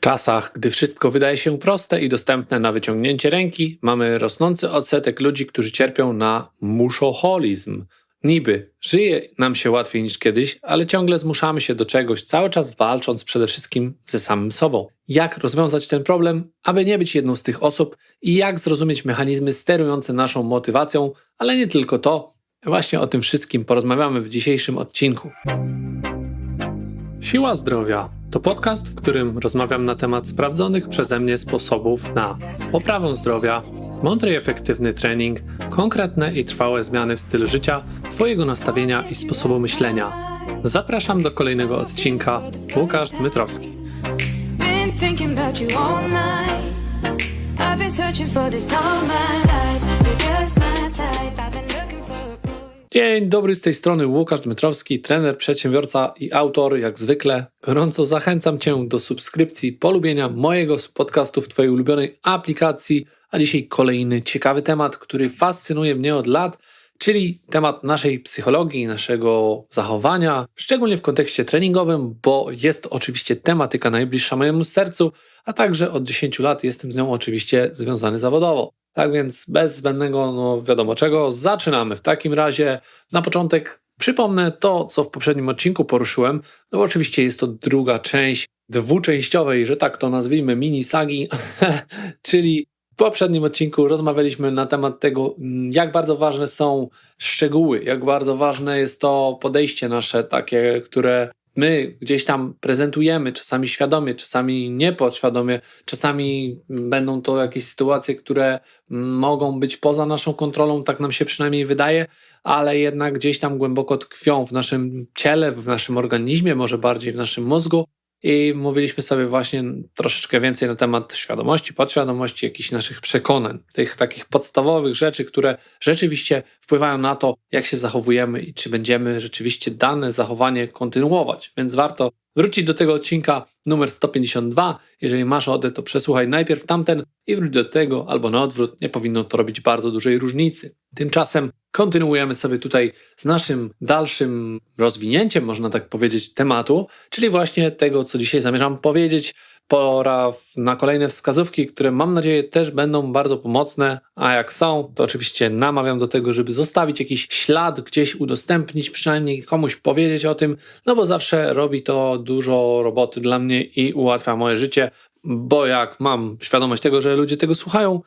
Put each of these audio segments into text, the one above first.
czasach, gdy wszystko wydaje się proste i dostępne na wyciągnięcie ręki, mamy rosnący odsetek ludzi, którzy cierpią na muszoholizm. Niby żyje nam się łatwiej niż kiedyś, ale ciągle zmuszamy się do czegoś, cały czas walcząc przede wszystkim ze samym sobą. Jak rozwiązać ten problem, aby nie być jedną z tych osób i jak zrozumieć mechanizmy sterujące naszą motywacją, ale nie tylko to. Właśnie o tym wszystkim porozmawiamy w dzisiejszym odcinku. Siła Zdrowia to podcast, w którym rozmawiam na temat sprawdzonych przeze mnie sposobów na poprawę zdrowia, mądry i efektywny trening, konkretne i trwałe zmiany w stylu życia, Twojego nastawienia i sposobu myślenia. Zapraszam do kolejnego odcinka. Łukasz Dmytrowski. Been thinking about you all night. I've been searching for this all my life. Dzień dobry, z tej strony Łukasz Dmytrowski, trener, przedsiębiorca i autor. Jak zwykle gorąco zachęcam Cię do subskrypcji, polubienia mojego podcastu w Twojej ulubionej aplikacji. A dzisiaj kolejny ciekawy temat, który fascynuje mnie od lat, czyli temat naszej psychologii, naszego zachowania, szczególnie w kontekście treningowym, bo jest to oczywiście tematyka najbliższa mojemu sercu, a także od 10 lat jestem z nią oczywiście związany zawodowo. Tak więc bez zbędnego, no wiadomo czego, zaczynamy. W takim razie na początek przypomnę to, co w poprzednim odcinku poruszyłem, no bo oczywiście jest to druga część dwuczęściowej, że tak to nazwijmy, mini sagi, czyli w poprzednim odcinku rozmawialiśmy na temat tego, jak bardzo ważne są szczegóły, jak bardzo ważne jest to podejście nasze takie, które my gdzieś tam prezentujemy, czasami świadomie, czasami niepodświadomie, czasami będą to jakieś sytuacje, które mogą być poza naszą kontrolą, tak nam się przynajmniej wydaje, ale jednak gdzieś tam głęboko tkwią w naszym ciele, w naszym organizmie, może bardziej w naszym mózgu. I mówiliśmy sobie właśnie troszeczkę więcej na temat świadomości, podświadomości, jakichś naszych przekonań, tych takich podstawowych rzeczy, które rzeczywiście wpływają na to, jak się zachowujemy i czy będziemy rzeczywiście dane zachowanie kontynuować. Więc warto wrócić do tego odcinka numer 152. Jeżeli masz ochotę, to przesłuchaj najpierw tamten i wróć do tego, albo na odwrót. Nie powinno to robić bardzo dużej różnicy. Tymczasem kontynuujemy sobie tutaj z naszym dalszym rozwinięciem, można tak powiedzieć, tematu, czyli właśnie tego, co dzisiaj zamierzam powiedzieć. Pora na kolejne wskazówki, które mam nadzieję też będą bardzo pomocne, a jak są, to oczywiście namawiam do tego, żeby zostawić jakiś ślad, gdzieś udostępnić, przynajmniej komuś powiedzieć o tym, no bo zawsze robi to dużo roboty dla mnie i ułatwia moje życie, bo jak mam świadomość tego, że ludzie tego słuchają,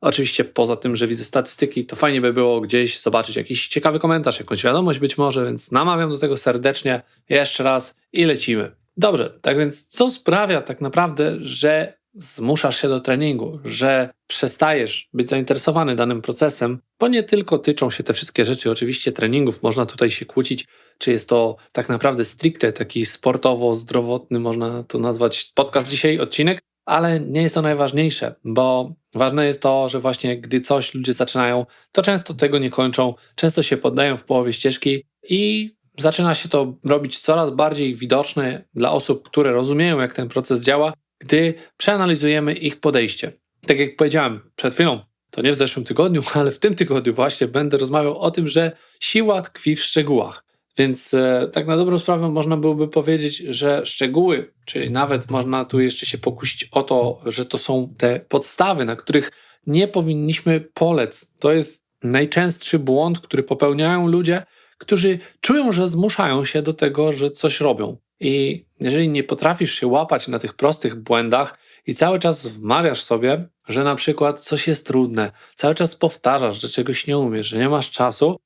Oczywiście poza tym, że widzę statystyki, to fajnie by było gdzieś zobaczyć jakiś ciekawy komentarz, jakąś wiadomość być może, więc namawiam do tego serdecznie jeszcze raz i lecimy. Dobrze, tak więc co sprawia tak naprawdę, że zmuszasz się do treningu, że przestajesz być zainteresowany danym procesem, bo nie tylko tyczą się te wszystkie rzeczy, oczywiście treningów, można tutaj się kłócić, czy jest to tak naprawdę stricte taki sportowo-zdrowotny, można to nazwać podcast dzisiaj, odcinek, ale nie jest to najważniejsze, bo ważne jest to, że właśnie gdy coś ludzie zaczynają, to często tego nie kończą, często się poddają w połowie ścieżki i zaczyna się to robić coraz bardziej widoczne dla osób, które rozumieją, jak ten proces działa, gdy przeanalizujemy ich podejście. Tak jak powiedziałem przed chwilą, to nie w zeszłym tygodniu, ale w tym tygodniu właśnie będę rozmawiał o tym, że siła tkwi w szczegółach. Więc e, tak na dobrą sprawę można byłoby powiedzieć, że szczegóły, czyli nawet można tu jeszcze się pokusić o to, że to są te podstawy, na których nie powinniśmy polec. To jest najczęstszy błąd, który popełniają ludzie, którzy czują, że zmuszają się do tego, że coś robią. I jeżeli nie potrafisz się łapać na tych prostych błędach i cały czas wmawiasz sobie, że na przykład coś jest trudne, cały czas powtarzasz, że czegoś nie umiesz, że nie masz czasu,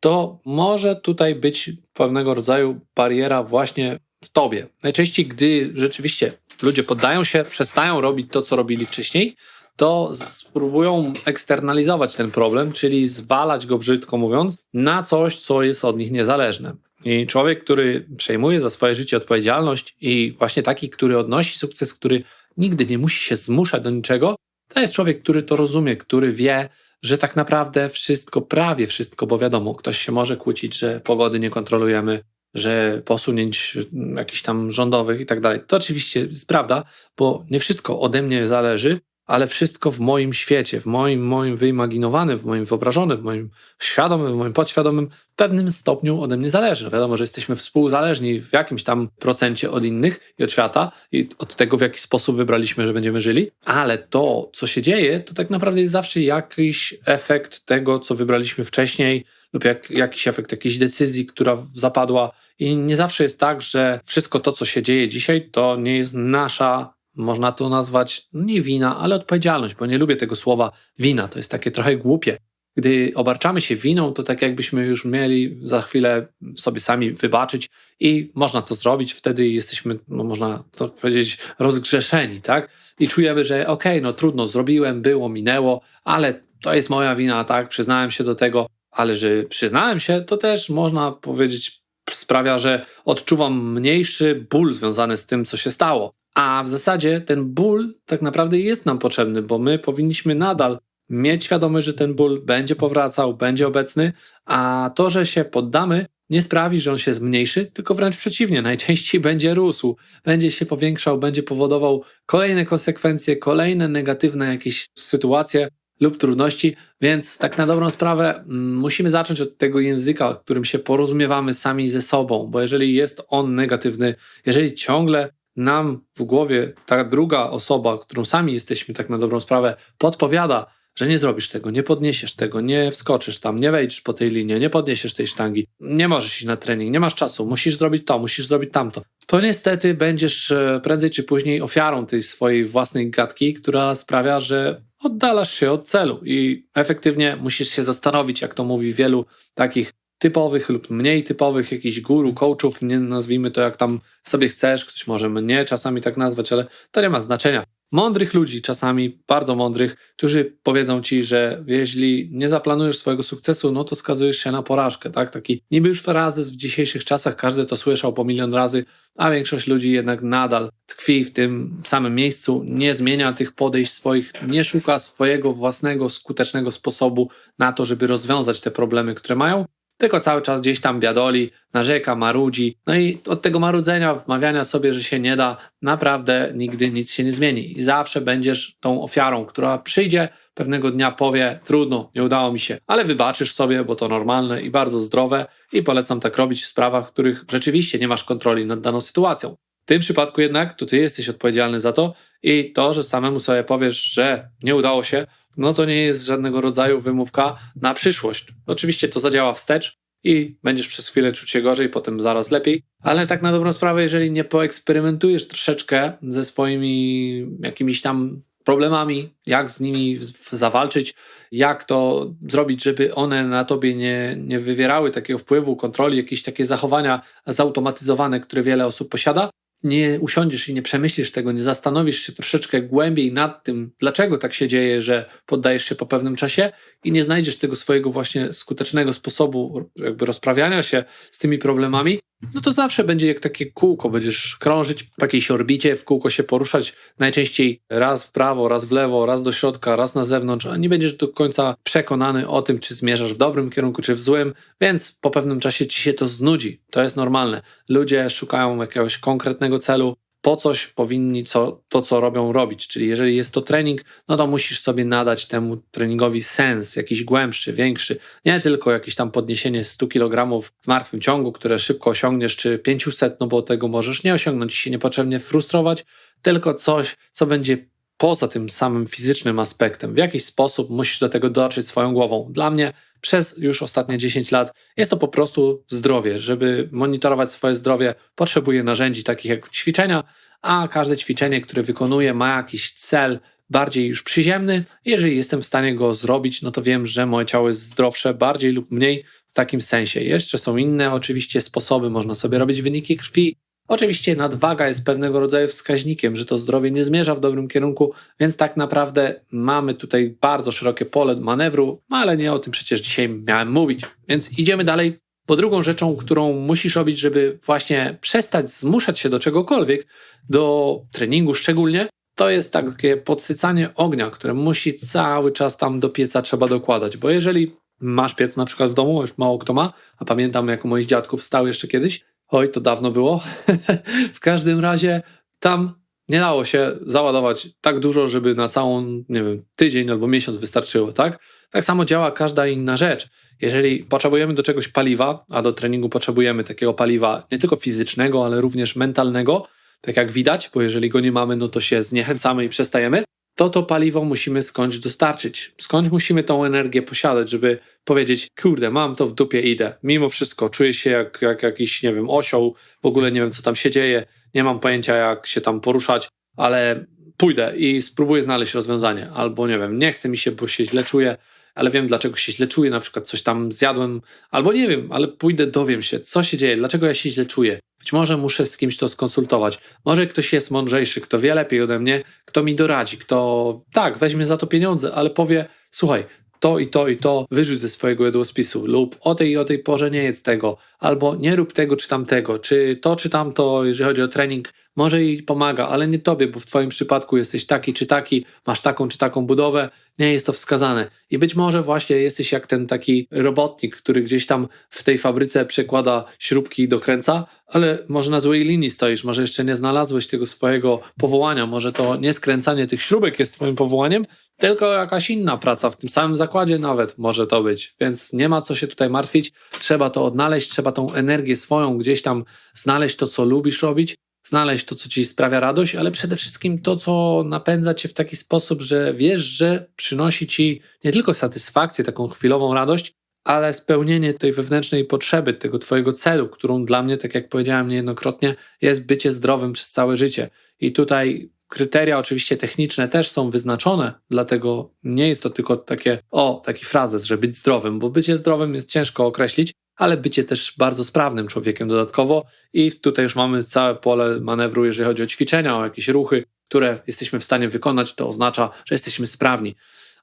to może tutaj być pewnego rodzaju bariera właśnie w tobie. Najczęściej, gdy rzeczywiście ludzie poddają się, przestają robić to, co robili wcześniej, to spróbują eksternalizować ten problem, czyli zwalać go, brzydko mówiąc, na coś, co jest od nich niezależne. I człowiek, który przejmuje za swoje życie odpowiedzialność i właśnie taki, który odnosi sukces, który nigdy nie musi się zmuszać do niczego, to jest człowiek, który to rozumie, który wie, że tak naprawdę wszystko, prawie wszystko, bo wiadomo, ktoś się może kłócić, że pogody nie kontrolujemy, że posunięć jakichś tam rządowych i tak dalej. To oczywiście jest prawda, bo nie wszystko ode mnie zależy, ale wszystko w moim świecie, w moim, moim wyimaginowanym, w moim wyobrażonym, w moim świadomym, w moim podświadomym w pewnym stopniu ode mnie zależy. Wiadomo, że jesteśmy współzależni w jakimś tam procencie od innych i od świata i od tego, w jaki sposób wybraliśmy, że będziemy żyli, ale to, co się dzieje, to tak naprawdę jest zawsze jakiś efekt tego, co wybraliśmy wcześniej, lub jak, jakiś efekt jakiejś decyzji, która zapadła. I nie zawsze jest tak, że wszystko to, co się dzieje dzisiaj, to nie jest nasza, można to nazwać nie wina, ale odpowiedzialność, bo nie lubię tego słowa wina. To jest takie trochę głupie. Gdy obarczamy się winą, to tak jakbyśmy już mieli za chwilę sobie sami wybaczyć i można to zrobić, wtedy jesteśmy, no można to powiedzieć, rozgrzeszeni, tak? I czujemy, że okej, okay, no trudno, zrobiłem, było, minęło, ale to jest moja wina, tak? Przyznałem się do tego, ale że przyznałem się, to też można powiedzieć sprawia, że odczuwam mniejszy ból związany z tym, co się stało. A w zasadzie ten ból tak naprawdę jest nam potrzebny, bo my powinniśmy nadal mieć świadomość, że ten ból będzie powracał, będzie obecny, a to, że się poddamy, nie sprawi, że on się zmniejszy, tylko wręcz przeciwnie, najczęściej będzie rósł, będzie się powiększał, będzie powodował kolejne konsekwencje, kolejne negatywne jakieś sytuacje, lub trudności, więc tak na dobrą sprawę mm, musimy zacząć od tego języka, którym się porozumiewamy sami ze sobą, bo jeżeli jest on negatywny, jeżeli ciągle nam w głowie ta druga osoba, którą sami jesteśmy tak na dobrą sprawę, podpowiada, że nie zrobisz tego, nie podniesiesz tego, nie wskoczysz tam, nie wejdziesz po tej linie, nie podniesiesz tej sztangi, nie możesz iść na trening, nie masz czasu, musisz zrobić to, musisz zrobić tamto. To niestety będziesz e, prędzej czy później ofiarą tej swojej własnej gadki, która sprawia, że oddalasz się od celu i efektywnie musisz się zastanowić, jak to mówi wielu takich typowych lub mniej typowych jakichś guru, coachów, nie nazwijmy to jak tam sobie chcesz, ktoś może mnie czasami tak nazwać, ale to nie ma znaczenia mądrych ludzi, czasami bardzo mądrych, którzy powiedzą ci, że jeśli nie zaplanujesz swojego sukcesu, no to skazujesz się na porażkę, tak? Taki niby już frazes w dzisiejszych czasach, każdy to słyszał po milion razy, a większość ludzi jednak nadal tkwi w tym samym miejscu, nie zmienia tych podejść swoich, nie szuka swojego własnego skutecznego sposobu na to, żeby rozwiązać te problemy, które mają, tylko cały czas gdzieś tam biadoli, narzeka, marudzi. No i od tego marudzenia, wmawiania sobie, że się nie da, naprawdę nigdy nic się nie zmieni. I zawsze będziesz tą ofiarą, która przyjdzie pewnego dnia, powie: Trudno, nie udało mi się, ale wybaczysz sobie, bo to normalne i bardzo zdrowe. I polecam tak robić w sprawach, w których rzeczywiście nie masz kontroli nad daną sytuacją. Tym przypadku jednak to ty jesteś odpowiedzialny za to i to, że samemu sobie powiesz, że nie udało się, no to nie jest żadnego rodzaju wymówka na przyszłość. Oczywiście to zadziała wstecz i będziesz przez chwilę czuć się gorzej, potem zaraz lepiej, ale tak na dobrą sprawę, jeżeli nie poeksperymentujesz troszeczkę ze swoimi jakimiś tam problemami, jak z nimi zawalczyć, jak to zrobić, żeby one na tobie nie, nie wywierały takiego wpływu, kontroli, jakieś takie zachowania zautomatyzowane, które wiele osób posiada, nie usiądziesz i nie przemyślisz tego, nie zastanowisz się troszeczkę głębiej nad tym, dlaczego tak się dzieje, że poddajesz się po pewnym czasie i nie znajdziesz tego swojego właśnie skutecznego sposobu jakby rozprawiania się z tymi problemami, no to zawsze będzie jak takie kółko, będziesz krążyć w jakiejś orbicie, w kółko się poruszać, najczęściej raz w prawo, raz w lewo, raz do środka, raz na zewnątrz, a nie będziesz do końca przekonany o tym, czy zmierzasz w dobrym kierunku, czy w złym, więc po pewnym czasie ci się to znudzi. To jest normalne. Ludzie szukają jakiegoś konkretnego celu, po coś powinni co, to, co robią, robić. Czyli jeżeli jest to trening, no to musisz sobie nadać temu treningowi sens, jakiś głębszy, większy. Nie tylko jakieś tam podniesienie 100 kg w martwym ciągu, które szybko osiągniesz, czy 500, no bo tego możesz nie osiągnąć i się niepotrzebnie frustrować, tylko coś, co będzie poza tym samym fizycznym aspektem. W jakiś sposób musisz do tego dotrzeć swoją głową. Dla mnie przez już ostatnie 10 lat jest to po prostu zdrowie. Żeby monitorować swoje zdrowie, potrzebuję narzędzi takich jak ćwiczenia, a każde ćwiczenie, które wykonuję, ma jakiś cel bardziej już przyziemny. Jeżeli jestem w stanie go zrobić, no to wiem, że moje ciało jest zdrowsze bardziej lub mniej w takim sensie. Jeszcze są inne oczywiście sposoby, można sobie robić wyniki krwi, Oczywiście nadwaga jest pewnego rodzaju wskaźnikiem, że to zdrowie nie zmierza w dobrym kierunku, więc tak naprawdę mamy tutaj bardzo szerokie pole manewru, no ale nie o tym przecież dzisiaj miałem mówić. Więc idziemy dalej. Po drugą rzeczą, którą musisz robić, żeby właśnie przestać zmuszać się do czegokolwiek, do treningu szczególnie, to jest takie podsycanie ognia, które musi cały czas tam do pieca trzeba dokładać, bo jeżeli masz piec na przykład w domu, już mało kto ma, a pamiętam jak u moich dziadków stał jeszcze kiedyś, Oj, to dawno było. w każdym razie tam nie dało się załadować tak dużo, żeby na całą, nie wiem, tydzień albo miesiąc wystarczyło, tak? Tak samo działa każda inna rzecz. Jeżeli potrzebujemy do czegoś paliwa, a do treningu potrzebujemy takiego paliwa nie tylko fizycznego, ale również mentalnego, tak jak widać, bo jeżeli go nie mamy, no to się zniechęcamy i przestajemy, to to paliwo musimy skądś dostarczyć. Skądś musimy tą energię posiadać, żeby powiedzieć, kurde, mam to w dupie, idę. Mimo wszystko czuję się jak, jak jakiś, nie wiem, osioł, w ogóle nie wiem, co tam się dzieje, nie mam pojęcia, jak się tam poruszać, ale pójdę i spróbuję znaleźć rozwiązanie. Albo nie wiem, nie chce mi się, bo się źle czuję, ale wiem, dlaczego się źle czuję, na przykład coś tam zjadłem, albo nie wiem, ale pójdę, dowiem się, co się dzieje, dlaczego ja się źle czuję. Być może muszę z kimś to skonsultować. Może ktoś jest mądrzejszy, kto wie lepiej ode mnie, kto mi doradzi, kto tak, weźmie za to pieniądze, ale powie: Słuchaj, to i to i to wyrzuć ze swojego jadłospisu, lub o tej i o tej porze nie jedz tego, albo nie rób tego czy tamtego, czy to czy tamto, jeżeli chodzi o trening, może i pomaga, ale nie tobie, bo w twoim przypadku jesteś taki czy taki, masz taką czy taką budowę, nie jest to wskazane. I być może właśnie jesteś jak ten taki robotnik, który gdzieś tam w tej fabryce przekłada śrubki i dokręca, ale może na złej linii stoisz, może jeszcze nie znalazłeś tego swojego powołania, może to nie skręcanie tych śrubek jest twoim powołaniem, tylko jakaś inna praca w tym samym zakładzie nawet może to być, więc nie ma co się tutaj martwić. Trzeba to odnaleźć, trzeba tą energię swoją gdzieś tam znaleźć to, co lubisz robić, znaleźć to, co ci sprawia radość, ale przede wszystkim to, co napędza cię w taki sposób, że wiesz, że przynosi ci nie tylko satysfakcję, taką chwilową radość, ale spełnienie tej wewnętrznej potrzeby, tego twojego celu, którą dla mnie, tak jak powiedziałem niejednokrotnie, jest bycie zdrowym przez całe życie. I tutaj kryteria oczywiście techniczne też są wyznaczone, dlatego nie jest to tylko takie, o, taki frazes, że być zdrowym, bo bycie zdrowym jest ciężko określić, ale bycie też bardzo sprawnym człowiekiem dodatkowo i tutaj już mamy całe pole manewru, jeżeli chodzi o ćwiczenia, o jakieś ruchy, które jesteśmy w stanie wykonać, to oznacza, że jesteśmy sprawni,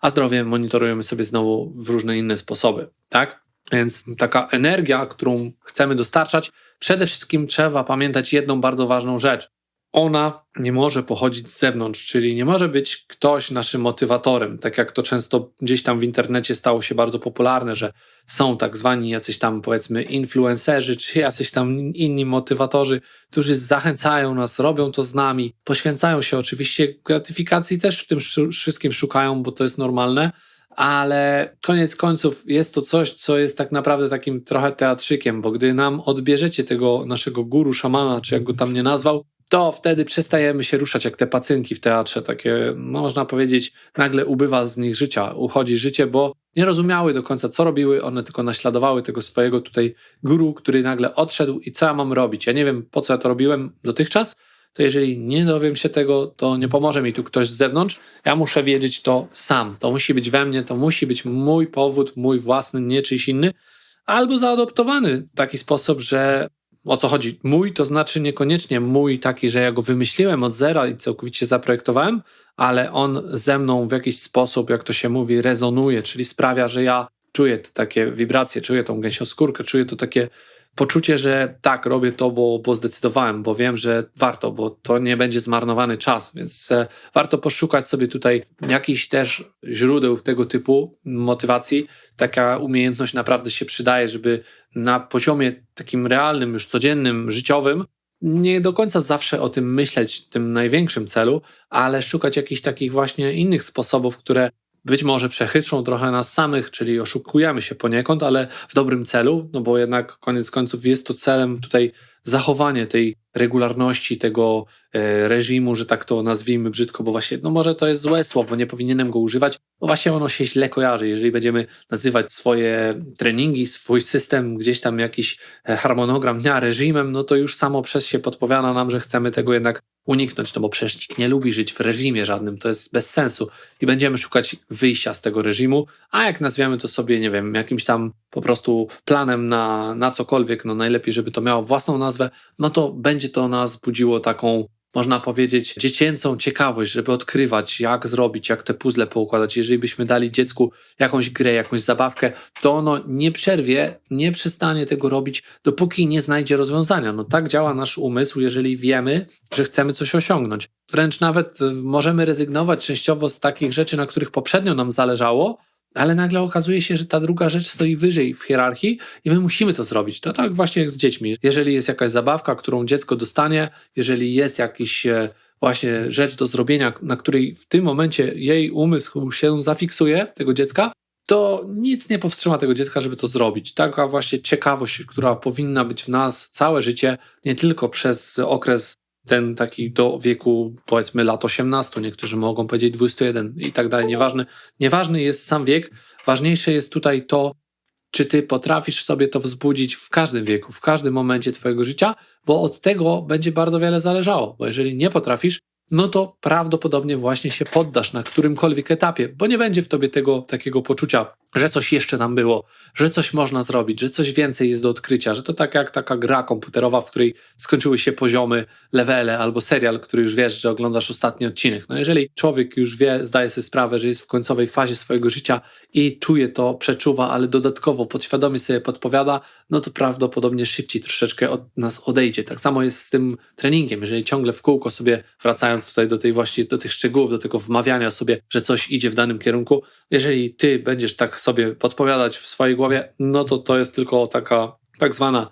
a zdrowie monitorujemy sobie znowu w różne inne sposoby, tak? Więc taka energia, którą chcemy dostarczać, przede wszystkim trzeba pamiętać jedną bardzo ważną rzecz. Ona nie może pochodzić z zewnątrz, czyli nie może być ktoś naszym motywatorem, tak jak to często gdzieś tam w internecie stało się bardzo popularne, że są tak zwani jacyś tam powiedzmy influencerzy, czy jacyś tam inni motywatorzy, którzy zachęcają nas, robią to z nami, poświęcają się oczywiście gratyfikacji też w tym wszystkim szukają, bo to jest normalne, ale koniec końców jest to coś, co jest tak naprawdę takim trochę teatrzykiem, bo gdy nam odbierzecie tego naszego guru, szamana, czy jak go tam nie nazwał, to wtedy przestajemy się ruszać jak te pacynki w teatrze, takie, można powiedzieć, nagle ubywa z nich życia, uchodzi życie, bo nie rozumiały do końca, co robiły, one tylko naśladowały tego swojego tutaj guru, który nagle odszedł i co ja mam robić. Ja nie wiem, po co ja to robiłem dotychczas, to jeżeli nie dowiem się tego, to nie pomoże mi tu ktoś z zewnątrz. Ja muszę wiedzieć to sam. To musi być we mnie, to musi być mój powód, mój własny, nie czyjś inny, albo zaadoptowany w taki sposób, że o co chodzi? Mój to znaczy niekoniecznie mój taki, że ja go wymyśliłem od zera i całkowicie zaprojektowałem, ale on ze mną w jakiś sposób, jak to się mówi, rezonuje, czyli sprawia, że ja czuję takie wibracje, czuję tą gęsioskórkę, czuję to takie poczucie, że tak, robię to, bo, bo zdecydowałem, bo wiem, że warto, bo to nie będzie zmarnowany czas, więc e, warto poszukać sobie tutaj jakichś też źródeł tego typu motywacji. Taka umiejętność naprawdę się przydaje, żeby na poziomie takim realnym, już codziennym, życiowym, nie do końca zawsze o tym myśleć, tym największym celu, ale szukać jakichś takich właśnie innych sposobów, które być może przechytrzą trochę nas samych, czyli oszukujemy się poniekąd, ale w dobrym celu, no bo jednak koniec końców jest to celem tutaj zachowanie tej regularności, tego e, reżimu, że tak to nazwijmy brzydko, bo właśnie, no może to jest złe słowo, nie powinienem go używać, bo właśnie ono się źle kojarzy. Jeżeli będziemy nazywać swoje treningi, swój system, gdzieś tam jakiś e, harmonogram dnia reżimem, no to już samo przez się podpowiada nam, że chcemy tego jednak uniknąć, no bo przecież nikt nie lubi żyć w reżimie żadnym, to jest bez sensu i będziemy szukać wyjścia z tego reżimu, a jak nazwiemy to sobie, nie wiem, jakimś tam po prostu planem na, na cokolwiek, no najlepiej, żeby to miało własną nazwę, no to będzie to nas budziło taką można powiedzieć, dziecięcą ciekawość, żeby odkrywać, jak zrobić, jak te puzzle poukładać. Jeżeli byśmy dali dziecku jakąś grę, jakąś zabawkę, to ono nie przerwie, nie przestanie tego robić, dopóki nie znajdzie rozwiązania. No tak działa nasz umysł, jeżeli wiemy, że chcemy coś osiągnąć. Wręcz nawet y, możemy rezygnować częściowo z takich rzeczy, na których poprzednio nam zależało, ale nagle okazuje się, że ta druga rzecz stoi wyżej w hierarchii i my musimy to zrobić. To tak właśnie jak z dziećmi. Jeżeli jest jakaś zabawka, którą dziecko dostanie, jeżeli jest jakiś e, właśnie rzecz do zrobienia, na której w tym momencie jej umysł się zafiksuje, tego dziecka, to nic nie powstrzyma tego dziecka, żeby to zrobić. Taka właśnie ciekawość, która powinna być w nas całe życie, nie tylko przez okres ten taki do wieku powiedzmy lat 18, niektórzy mogą powiedzieć 21 i tak dalej, nieważny, nieważny jest sam wiek, ważniejsze jest tutaj to, czy ty potrafisz sobie to wzbudzić w każdym wieku, w każdym momencie twojego życia, bo od tego będzie bardzo wiele zależało, bo jeżeli nie potrafisz, no to prawdopodobnie właśnie się poddasz na którymkolwiek etapie, bo nie będzie w tobie tego takiego poczucia, że coś jeszcze tam było, że coś można zrobić, że coś więcej jest do odkrycia, że to tak jak taka gra komputerowa, w której skończyły się poziomy, levele albo serial, który już wiesz, że oglądasz ostatni odcinek. No jeżeli człowiek już wie, zdaje sobie sprawę, że jest w końcowej fazie swojego życia i czuje to, przeczuwa, ale dodatkowo podświadomie sobie podpowiada, no to prawdopodobnie szybciej troszeczkę od nas odejdzie. Tak samo jest z tym treningiem. Jeżeli ciągle w kółko sobie, wracając tutaj do tej właśnie, do tych szczegółów, do tego wmawiania sobie, że coś idzie w danym kierunku, jeżeli ty będziesz tak sobie podpowiadać w swojej głowie, no to to jest tylko taka tak zwana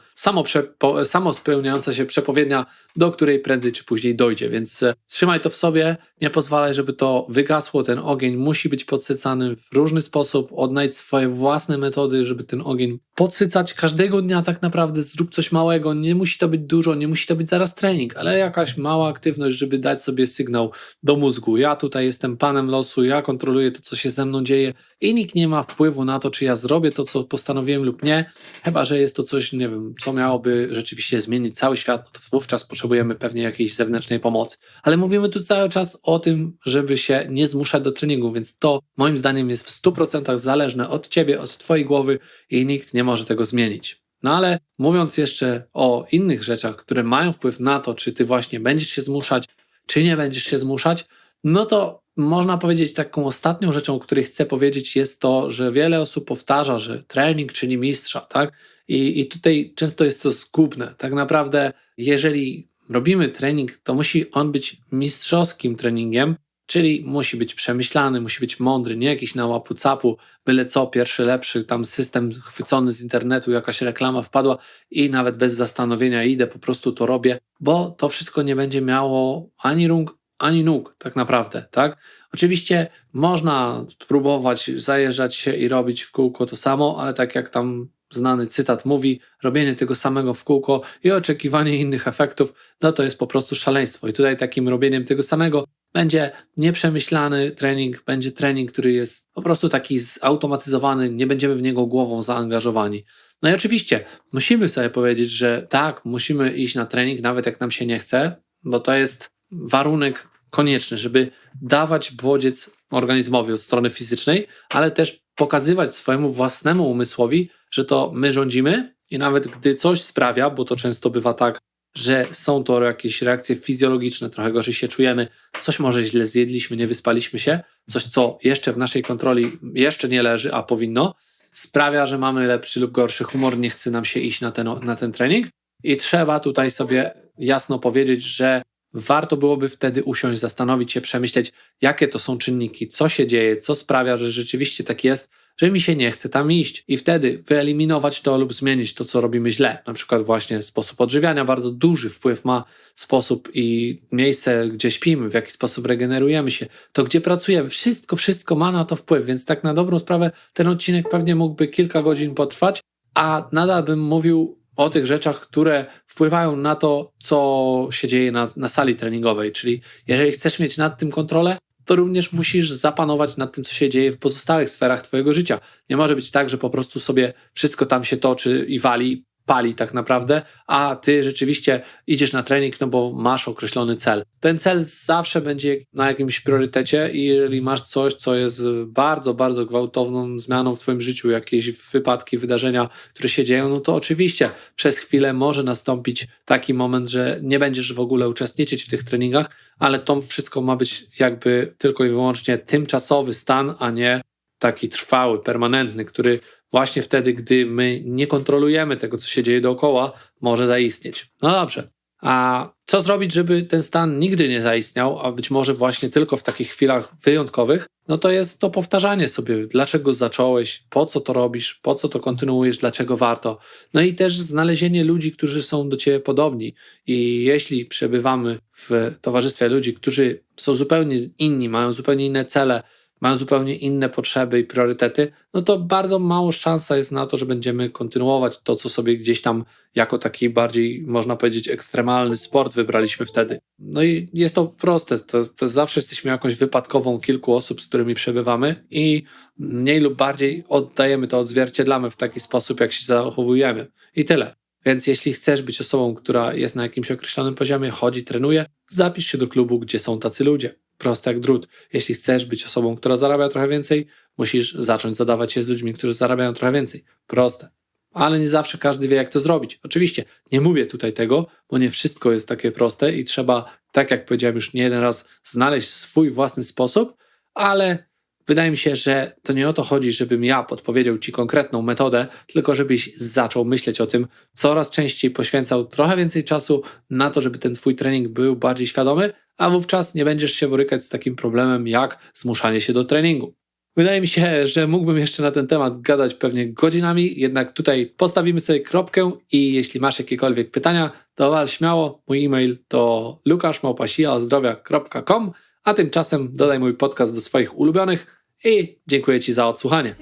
samospełniająca się przepowiednia, do której prędzej czy później dojdzie. Więc e, trzymaj to w sobie, nie pozwalaj, żeby to wygasło. Ten ogień musi być podsycany w różny sposób. Odnajdź swoje własne metody, żeby ten ogień podsycać każdego dnia. Tak naprawdę zrób coś małego. Nie musi to być dużo, nie musi to być zaraz trening, ale jakaś mała aktywność, żeby dać sobie sygnał do mózgu. Ja tutaj jestem panem losu, ja kontroluję to, co się ze mną dzieje i nikt nie ma wpływu na to, czy ja zrobię to, co postanowiłem lub nie, chyba że jest to coś, nie wiem, co miałoby rzeczywiście zmienić cały świat, no to wówczas potrzebujemy pewnie jakiejś zewnętrznej pomocy. Ale mówimy tu cały czas o tym, żeby się nie zmuszać do treningu, więc to moim zdaniem jest w 100% zależne od ciebie, od twojej głowy i nikt nie może tego zmienić. No ale mówiąc jeszcze o innych rzeczach, które mają wpływ na to, czy ty właśnie będziesz się zmuszać, czy nie będziesz się zmuszać, no to można powiedzieć taką ostatnią rzeczą, o której chcę powiedzieć, jest to, że wiele osób powtarza, że trening czyni mistrza, tak? I, I tutaj często jest to zgubne. Tak naprawdę, jeżeli robimy trening, to musi on być mistrzowskim treningiem, czyli musi być przemyślany, musi być mądry, nie jakiś na łapu capu, byle co, pierwszy lepszy, tam system chwycony z internetu, jakaś reklama wpadła i nawet bez zastanowienia idę, po prostu to robię, bo to wszystko nie będzie miało ani rąk, ani nóg, tak naprawdę, tak? Oczywiście można spróbować zajeżdżać się i robić w kółko to samo, ale tak jak tam znany cytat mówi, robienie tego samego w kółko i oczekiwanie innych efektów, no to jest po prostu szaleństwo. I tutaj takim robieniem tego samego będzie nieprzemyślany trening, będzie trening, który jest po prostu taki zautomatyzowany, nie będziemy w niego głową zaangażowani. No i oczywiście musimy sobie powiedzieć, że tak, musimy iść na trening, nawet jak nam się nie chce, bo to jest warunek konieczny, żeby dawać bodziec organizmowi od strony fizycznej, ale też pokazywać swojemu własnemu umysłowi, że to my rządzimy i nawet gdy coś sprawia, bo to często bywa tak, że są to jakieś reakcje fizjologiczne, trochę gorzej się czujemy, coś może źle zjedliśmy, nie wyspaliśmy się, coś co jeszcze w naszej kontroli jeszcze nie leży, a powinno, sprawia, że mamy lepszy lub gorszy humor, nie chce nam się iść na ten, na ten trening. I trzeba tutaj sobie jasno powiedzieć, że warto byłoby wtedy usiąść, zastanowić się, przemyśleć, jakie to są czynniki, co się dzieje, co sprawia, że rzeczywiście tak jest, że mi się nie chce tam iść. I wtedy wyeliminować to lub zmienić to, co robimy źle. Na przykład właśnie sposób odżywiania bardzo duży wpływ ma sposób i miejsce, gdzie śpimy, w jaki sposób regenerujemy się, to gdzie pracujemy. Wszystko, wszystko ma na to wpływ, więc tak na dobrą sprawę ten odcinek pewnie mógłby kilka godzin potrwać, a nadal bym mówił o tych rzeczach, które wpływają na to, co się dzieje na, na sali treningowej. Czyli jeżeli chcesz mieć nad tym kontrolę, to również musisz zapanować nad tym, co się dzieje w pozostałych sferach Twojego życia. Nie może być tak, że po prostu sobie wszystko tam się toczy i wali, pali tak naprawdę, a Ty rzeczywiście idziesz na trening, no bo masz określony cel. Ten cel zawsze będzie na jakimś priorytecie i jeżeli masz coś, co jest bardzo, bardzo gwałtowną zmianą w Twoim życiu, jakieś wypadki, wydarzenia, które się dzieją, no to oczywiście przez chwilę może nastąpić taki moment, że nie będziesz w ogóle uczestniczyć w tych treningach, ale to wszystko ma być jakby tylko i wyłącznie tymczasowy stan, a nie taki trwały, permanentny, który właśnie wtedy, gdy my nie kontrolujemy tego, co się dzieje dookoła, może zaistnieć. No dobrze, A co zrobić, żeby ten stan nigdy nie zaistniał, a być może właśnie tylko w takich chwilach wyjątkowych? No to jest to powtarzanie sobie, dlaczego zacząłeś, po co to robisz, po co to kontynuujesz, dlaczego warto. No i też znalezienie ludzi, którzy są do ciebie podobni. I jeśli przebywamy w towarzystwie ludzi, którzy są zupełnie inni, mają zupełnie inne cele, mają zupełnie inne potrzeby i priorytety, no to bardzo mało szansa jest na to, że będziemy kontynuować to, co sobie gdzieś tam jako taki bardziej, można powiedzieć, ekstremalny sport wybraliśmy wtedy. No i jest to proste, to, to zawsze jesteśmy jakąś wypadkową kilku osób, z którymi przebywamy i mniej lub bardziej oddajemy to, odzwierciedlamy w taki sposób, jak się zachowujemy. I tyle. Więc jeśli chcesz być osobą, która jest na jakimś określonym poziomie, chodzi, trenuje, zapisz się do klubu, gdzie są tacy ludzie. Proste jak drut. Jeśli chcesz być osobą, która zarabia trochę więcej, musisz zacząć zadawać się z ludźmi, którzy zarabiają trochę więcej. Proste. Ale nie zawsze każdy wie, jak to zrobić. Oczywiście nie mówię tutaj tego, bo nie wszystko jest takie proste i trzeba, tak jak powiedziałem już nie jeden raz, znaleźć swój własny sposób, ale wydaje mi się, że to nie o to chodzi, żebym ja podpowiedział Ci konkretną metodę, tylko żebyś zaczął myśleć o tym, coraz częściej poświęcał trochę więcej czasu na to, żeby ten Twój trening był bardziej świadomy, a wówczas nie będziesz się borykać z takim problemem jak zmuszanie się do treningu. Wydaje mi się, że mógłbym jeszcze na ten temat gadać pewnie godzinami, jednak tutaj postawimy sobie kropkę i jeśli masz jakiekolwiek pytania, to wal śmiało. Mój e-mail to lukaszmałpasiazdrowia.com, a tymczasem dodaj mój podcast do swoich ulubionych i dziękuję Ci za odsłuchanie.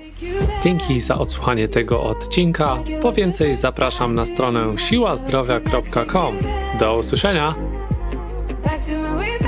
Dzięki za odsłuchanie tego odcinka. Po więcej zapraszam na stronę siłazdrowia.com. Do usłyszenia! Back to when